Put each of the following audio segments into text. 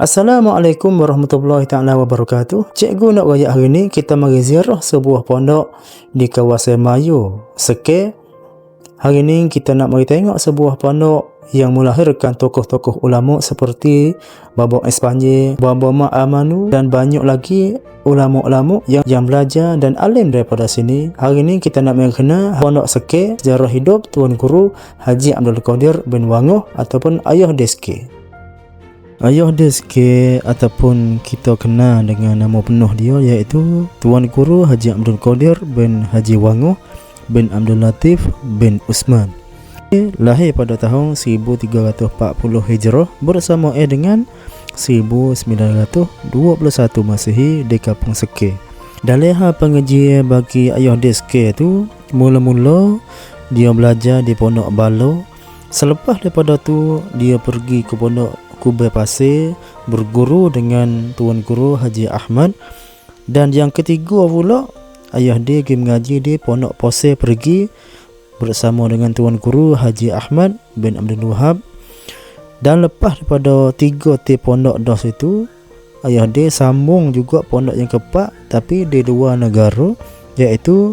Assalamualaikum warahmatullahi taala wabarakatuh. Cikgu nak raya hari ni kita mari ziarah sebuah pondok di kawasan Mayu, Seke. Hari ni kita nak mari tengok sebuah pondok yang melahirkan tokoh-tokoh ulama seperti Babo Espanye, Babo Ma Amanu dan banyak lagi ulama-ulama yang yang belajar dan alim daripada sini. Hari ni kita nak mengenal pondok Seke, sejarah hidup Tuan Guru Haji Abdul Qadir bin Wangoh ataupun Ayah Deske. Ayah dia sikit ataupun kita kenal dengan nama penuh dia iaitu Tuan Guru Haji Abdul Qadir bin Haji Wangoh bin Abdul Latif bin Usman. Lahir pada tahun 1340 Hijrah bersama eh dengan 1921 Masihi di Kampung Seke. Dalam hal pengajian bagi ayah dia sikit tu mula-mula dia belajar di Pondok Balo Selepas daripada tu dia pergi ke pondok Kubai Pasir berguru dengan Tuan Guru Haji Ahmad. Dan yang ketiga pula ayah dia pergi mengaji di Pondok Pasir pergi bersama dengan Tuan Guru Haji Ahmad bin Abdul Wahab. Dan lepas daripada tiga ti pondok dos itu ayah dia sambung juga pondok yang keempat tapi di dua negara iaitu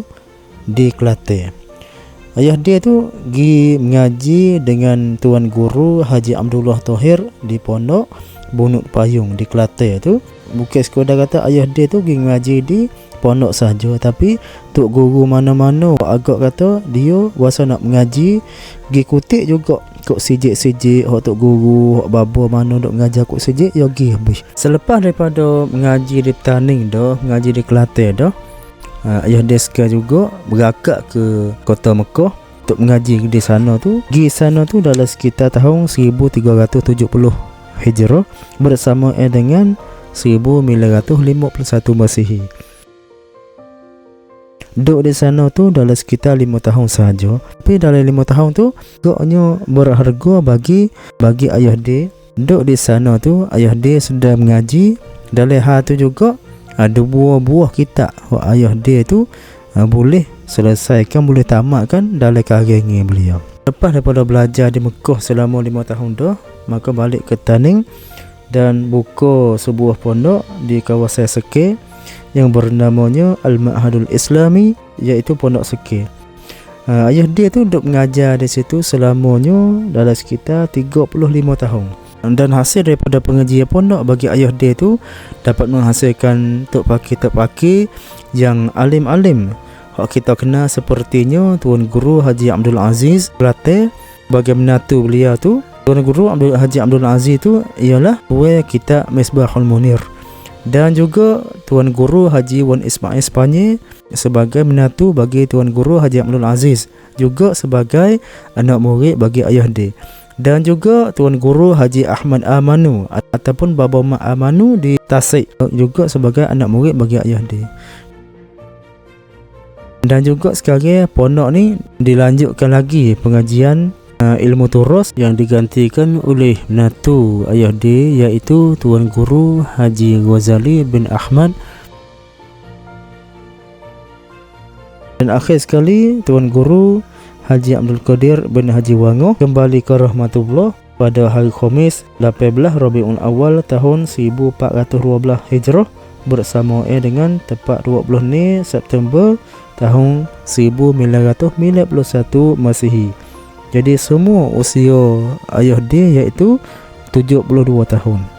di Kelantan Ayah dia tu pergi mengaji dengan Tuan Guru Haji Abdullah Tohir di Pondok Bunut Payung di Kelantan tu. Bukan sekadar kata ayah dia tu pergi mengaji di pondok saja tapi tok guru mana-mana agak kata dia wasa nak mengaji pergi kutik juga kok sijik-sijik hok tok guru hok babo mana dok mengajar kok sijik ya pergi habis. Selepas daripada mengaji di Petaning dah, mengaji di Kelantan dah, uh, ayah Deska juga berakak ke kota Mekah untuk mengaji di sana tu. Di sana tu dalam sekitar tahun 1370 Hijrah bersama eh dengan 1951 Masihi. Duduk di sana tu dalam sekitar 5 tahun saja. Tapi dalam 5 tahun tu Gaknya berharga bagi bagi ayah dia. Duduk di sana tu ayah dia sudah mengaji. Dalam hal tu juga ada buah-buah kitab Wak ayah dia tu uh, boleh selesaikan boleh tamatkan dalam karirnya beliau. Lepas daripada belajar di Mekah selama 5 tahun dah maka balik ke Taning dan buka sebuah pondok di kawasan Seke yang bernamanya Al-Ma'hadul Islami iaitu pondok Seke uh, ayah dia tu duduk mengajar di situ selamanya dalam sekitar 35 tahun dan hasil daripada pengajian pondok bagi ayah dia tu dapat menghasilkan tok pakai tok pakai yang alim-alim. Hak kita kenal sepertinya tuan guru Haji Abdul Aziz Belate bagaimana tu beliau tu? Tuan guru Abdul Haji Abdul Aziz tu ialah wa kita Misbahul Munir. Dan juga tuan guru Haji Wan Ismail Spanye sebagai menatu bagi tuan guru Haji Abdul Aziz juga sebagai anak murid bagi ayah dia dan juga Tuan Guru Haji Ahmad Amanu ataupun Baba Mak Amanu di Tasik juga sebagai anak murid bagi ayah dia. Dan juga sekarang pondok ni dilanjutkan lagi pengajian uh, ilmu turus yang digantikan oleh natu ayah dia iaitu Tuan Guru Haji Ghazali bin Ahmad dan akhir sekali Tuan Guru Haji Abdul Qadir bin Haji Wangoh kembali ke rahmatullah pada hari Khamis 18 Rabiul Awal tahun 1412 Hijrah bersama dengan tepat 20 ni September tahun 1991 Masihi. Jadi semua usia ayah dia iaitu 72 tahun.